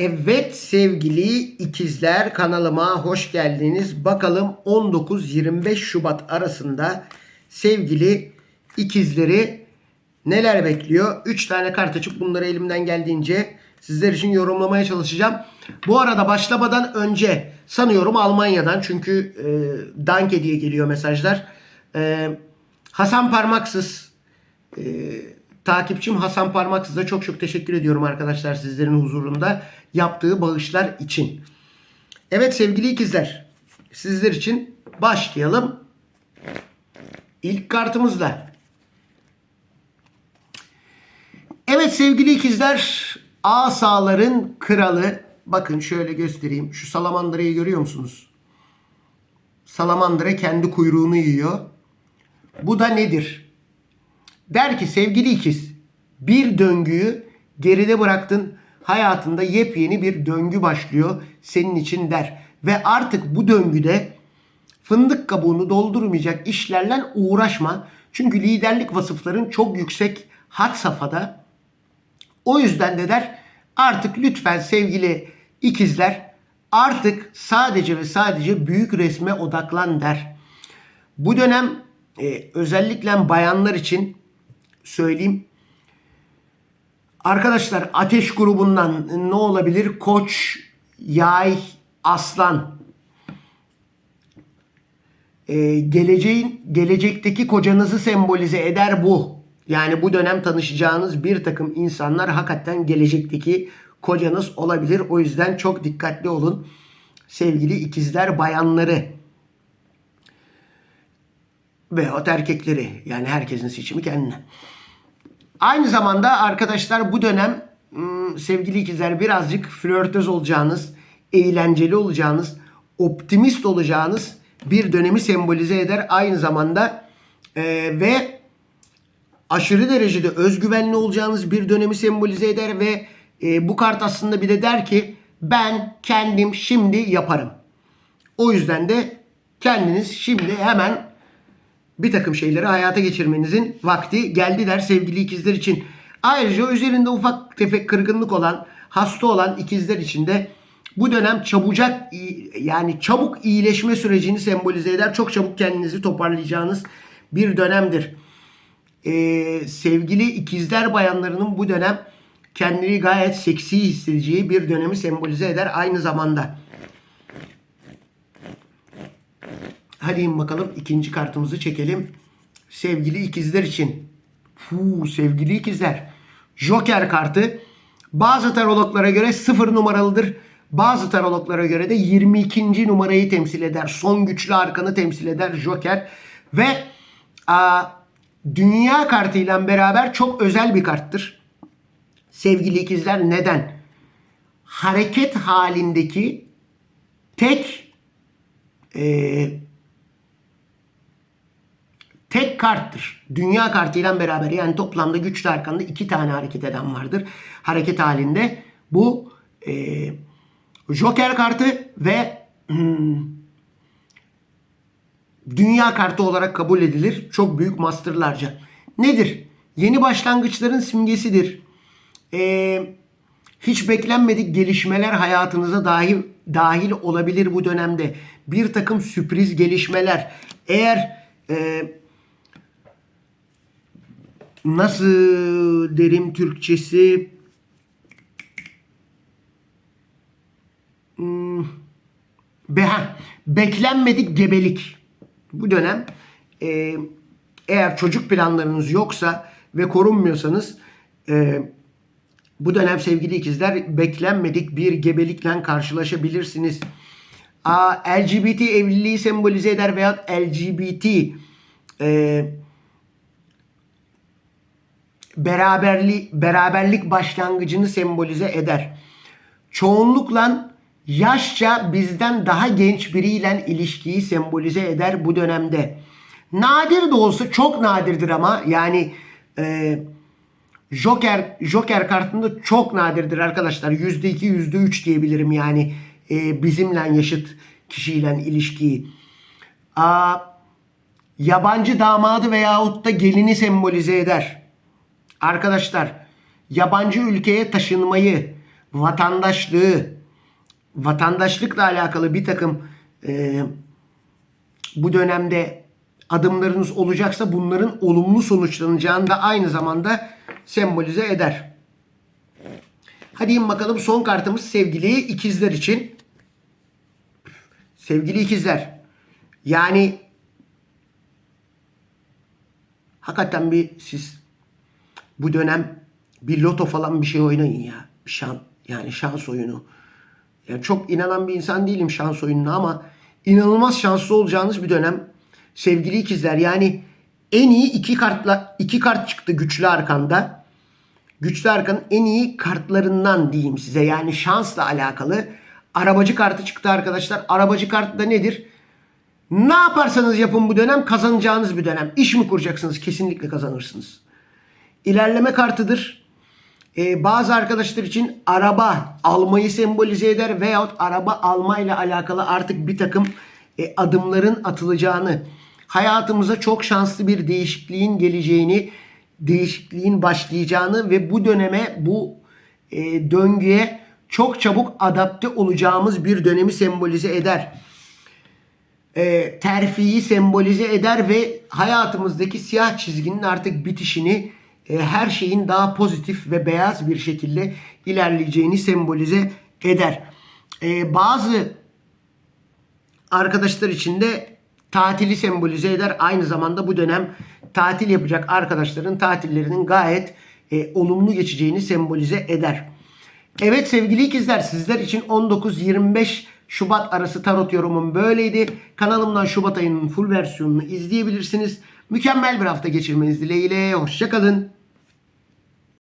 Evet sevgili ikizler kanalıma hoş geldiniz. Bakalım 19-25 Şubat arasında sevgili ikizleri neler bekliyor? 3 tane kart açıp bunları elimden geldiğince sizler için yorumlamaya çalışacağım. Bu arada başlamadan önce sanıyorum Almanya'dan çünkü e, Danke diye geliyor mesajlar. E, Hasan Parmaksız e, takipçim Hasan Parmaksız'a çok çok teşekkür ediyorum arkadaşlar sizlerin huzurunda yaptığı bağışlar için. Evet sevgili ikizler sizler için başlayalım. İlk kartımızla. Evet sevgili ikizler asaların kralı bakın şöyle göstereyim şu salamandırayı görüyor musunuz? Salamandıra kendi kuyruğunu yiyor. Bu da nedir? Der ki sevgili ikiz bir döngüyü geride bıraktın. Hayatında yepyeni bir döngü başlıyor senin için der. Ve artık bu döngüde fındık kabuğunu doldurmayacak işlerle uğraşma. Çünkü liderlik vasıfların çok yüksek had safhada. O yüzden de der artık lütfen sevgili ikizler artık sadece ve sadece büyük resme odaklan der. Bu dönem e, özellikle bayanlar için söyleyeyim. Arkadaşlar ateş grubundan ne olabilir? Koç, yay, aslan. Ee, geleceğin gelecekteki kocanızı sembolize eder bu. Yani bu dönem tanışacağınız bir takım insanlar hakikaten gelecekteki kocanız olabilir. O yüzden çok dikkatli olun sevgili ikizler bayanları veyahut erkekleri yani herkesin seçimi kendine. Aynı zamanda arkadaşlar bu dönem ım, sevgili ikizler birazcık flörtöz olacağınız, eğlenceli olacağınız, optimist olacağınız bir dönemi sembolize eder. Aynı zamanda e, ve aşırı derecede özgüvenli olacağınız bir dönemi sembolize eder ve e, bu kart aslında bir de der ki ben kendim şimdi yaparım. O yüzden de kendiniz şimdi hemen bir takım şeyleri hayata geçirmenizin vakti geldi der sevgili ikizler için. Ayrıca üzerinde ufak tefek kırgınlık olan, hasta olan ikizler için de bu dönem çabucak yani çabuk iyileşme sürecini sembolize eder. Çok çabuk kendinizi toparlayacağınız bir dönemdir. Ee, sevgili ikizler bayanlarının bu dönem kendini gayet seksi hissedeceği bir dönemi sembolize eder aynı zamanda. Hadi in bakalım ikinci kartımızı çekelim. Sevgili ikizler için. Fuu, sevgili ikizler. Joker kartı bazı tarologlara göre 0 numaralıdır. Bazı tarologlara göre de 22. numarayı temsil eder. Son güçlü arkanı temsil eder Joker. Ve a, dünya kartıyla beraber çok özel bir karttır. Sevgili ikizler neden? Hareket halindeki tek eee tek karttır. Dünya kartıyla beraber yani toplamda güçlü arkanda iki tane hareket eden vardır. Hareket halinde bu e, Joker kartı ve hmm, dünya kartı olarak kabul edilir. Çok büyük masterlarca. Nedir? Yeni başlangıçların simgesidir. Eee hiç beklenmedik gelişmeler hayatınıza dahil dahil olabilir bu dönemde. Bir takım sürpriz gelişmeler. Eğer e, nasıl derim Türkçesi hmm, be, beklenmedik gebelik. Bu dönem e, eğer çocuk planlarınız yoksa ve korunmuyorsanız e, bu dönem sevgili ikizler beklenmedik bir gebelikle karşılaşabilirsiniz. Aa, LGBT evliliği sembolize eder veya LGBT e, beraberlik, beraberlik başlangıcını sembolize eder. Çoğunlukla yaşça bizden daha genç biriyle ilişkiyi sembolize eder bu dönemde. Nadir de olsa çok nadirdir ama yani e, Joker Joker kartında çok nadirdir arkadaşlar. %2 %3 diyebilirim yani e, bizimle yaşıt kişiyle ilişkiyi. Aa, yabancı damadı veyahut da gelini sembolize eder. Arkadaşlar yabancı ülkeye taşınmayı, vatandaşlığı, vatandaşlıkla alakalı bir takım e, bu dönemde adımlarınız olacaksa bunların olumlu sonuçlanacağını da aynı zamanda sembolize eder. Hadi bakalım son kartımız sevgili ikizler için. Sevgili ikizler. Yani hakikaten bir siz bu dönem bir loto falan bir şey oynayın ya. Şan, yani şans oyunu. Yani çok inanan bir insan değilim şans oyununa ama inanılmaz şanslı olacağınız bir dönem. Sevgili ikizler yani en iyi iki kartla iki kart çıktı güçlü arkanda. Güçlü arkanın en iyi kartlarından diyeyim size. Yani şansla alakalı. Arabacı kartı çıktı arkadaşlar. Arabacı kartı da nedir? Ne yaparsanız yapın bu dönem kazanacağınız bir dönem. İş mi kuracaksınız? Kesinlikle kazanırsınız. İlerleme kartıdır. Ee, bazı arkadaşlar için araba almayı sembolize eder veyahut araba almayla alakalı artık bir takım e, adımların atılacağını, hayatımıza çok şanslı bir değişikliğin geleceğini, değişikliğin başlayacağını ve bu döneme, bu e, döngüye çok çabuk adapte olacağımız bir dönemi sembolize eder e, terfiyi sembolize eder ve hayatımızdaki siyah çizginin artık bitişini her şeyin daha pozitif ve beyaz bir şekilde ilerleyeceğini sembolize eder. E, bazı arkadaşlar için de tatili sembolize eder. Aynı zamanda bu dönem tatil yapacak arkadaşların tatillerinin gayet e, olumlu geçeceğini sembolize eder. Evet sevgili ikizler sizler için 19-25 Şubat arası tarot yorumum böyleydi. Kanalımdan Şubat ayının full versiyonunu izleyebilirsiniz. Mükemmel bir hafta geçirmeniz dileğiyle. Hoşçakalın.